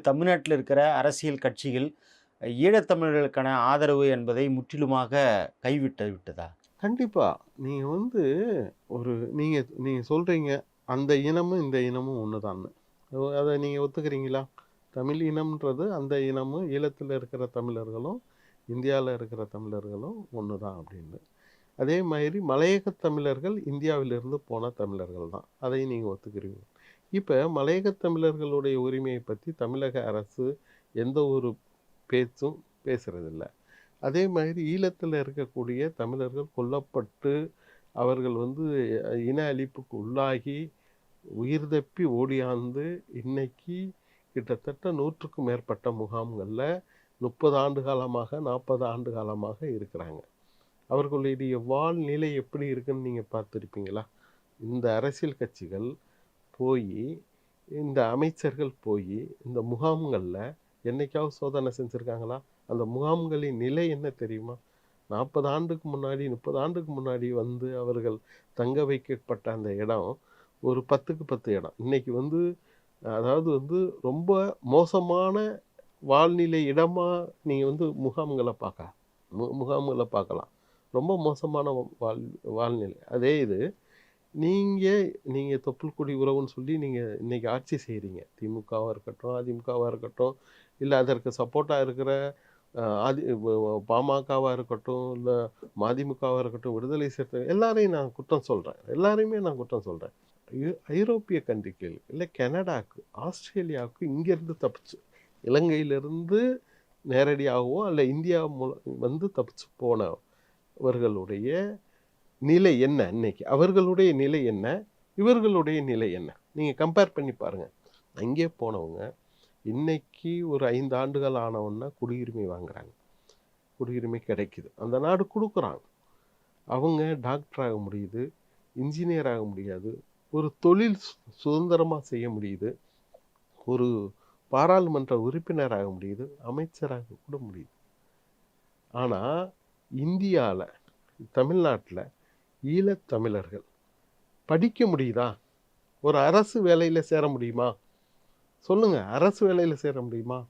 தமிழ்நாட்டில் இருக்கிற அரசியல் கட்சிகள் ஈழத்தமிழர்களுக்கான ஆதரவு என்பதை முற்றிலுமாக கைவிட்டு விட்டதா? கண்டிப்பாக நீங்கள் வந்து ஒரு நீங்கள் நீங்கள் சொல்கிறீங்க அந்த இனமும் இந்த இனமும் ஒண்ணுதான்னு அதை நீங்கள் ஒத்துக்கிறீங்களா? தமிழ் இனம்ன்றது அந்த இனமும் ஈழத்தில் இருக்கிற தமிழர்களும் இந்தியாவில் இருக்கிற தமிழர்களும் ஒன்று தான் அப்படின்னு. அதே மாதிரி மலையக தமிழர்கள் இந்தியாவிலிருந்து போன தமிழர்கள் தான். அதையும் நீங்கள் ஒத்துக்கிறீங்க. இப்போ மலையக தமிழர்களுடைய உரிமையை பற்றி தமிழக அரசு எந்த ஒரு பேச்சும் பேசுறதில்ல. அதே மாதிரி ஈழத்தில் இருக்கக்கூடிய தமிழர்கள் கொல்லப்பட்டு அவர்கள் வந்து இன அழிப்புக்கு உள்ளாகி உயிர் தப்பி ஓடியாந்து இன்னைக்கு கிட்டத்தட்ட நூற்றுக்கும் மேற்பட்ட முகாம்களில் முப்பது ஆண்டு காலமாக நாற்பது ஆண்டு காலமாக இருக்கிறாங்க. அவர்களுடைய வாழ்நிலை எப்படி இருக்குன்னு நீங்கள் பார்த்துருப்பீங்களா? இந்த அரசியல் கட்சிகள் போய் இந்த அமைச்சர்கள் போய் இந்த முகாம்களில் என்னைக்காவது சோதனை செஞ்சுருக்காங்களா? அந்த முகாம்களின் நிலை என்ன தெரியுமா? நாற்பது ஆண்டுக்கு முன்னாடி முப்பது ஆண்டுக்கு முன்னாடி வந்து அவர்கள் தங்க வைக்கப்பட்ட அந்த இடம் ஒரு பத்துக்கு பத்து இடம். இன்றைக்கி வந்து அதாவது வந்து ரொம்ப மோசமான வாழ்நிலை இடமாக நீங்கள் வந்து முகாம்களை பார்க்க மு முகாம்களை பார்க்கலாம். ரொம்ப மோசமான வாழ் வாழ்நிலை. அதே இது நீங்கள் நீங்கள் தொப்புள்குடி உறவுன்னு சொல்லி நீங்கள் இன்றைக்கி ஆட்சி செய்கிறீங்க திமுகவாக இருக்கட்டும் அதிமுகவாக இருக்கட்டும் இல்லை அதற்கு சப்போர்ட்டாக இருக்கிற அதி பாமகவாக இருக்கட்டும் இல்லை மதிமுகவாக இருக்கட்டும் விடுதலை சேர்த்து எல்லாரையும் நான் குற்றம் சொல்கிறேன் எல்லாரையுமே நான் குற்றம் சொல்கிறேன் ஐரோப்பிய கண்ட்ரிகள் இல்லை கனடாக்கு ஆஸ்திரேலியாவுக்கு இங்கேருந்து தப்பிச்சு இலங்கையிலிருந்து நேரடியாகவோ அல்ல இந்தியா மூல வந்து தப்பிச்சு போனவர்களுடைய நிலை என்ன இன்னைக்கு? அவர்களுடைய நிலை என்ன? இவர்களுடைய நிலை என்ன? நீங்கள் கம்பேர் பண்ணி பாருங்கள் அங்கே போனவங்க இன்னைக்கு ஒரு ஐந்து ஆண்டுகள் ஆனவுன்னா குடியுரிமை வாங்குறாங்க. குடியுரிமை கிடைக்குது. அந்த நாடு கொடுக்குறாங்க. அவங்க டாக்டர் ஆக முடியுது இன்ஜினியர் ஆக முடியாது ஒரு தொழில் சுதந்திரமாக செய்ய முடியுது ஒரு பாராளுமன்ற உறுப்பினராக முடியுது அமைச்சராக கூட முடியுது. ஆனால் இந்தியாவில் தமிழ்நாட்டில் ஈழத்தமிழர்கள் படிக்க முடியுதா? ஒரு அரசு வேலையில் சேர முடியுமா? சொல்லுங்கள் அரசு வேலையில் சேர முடியுமா?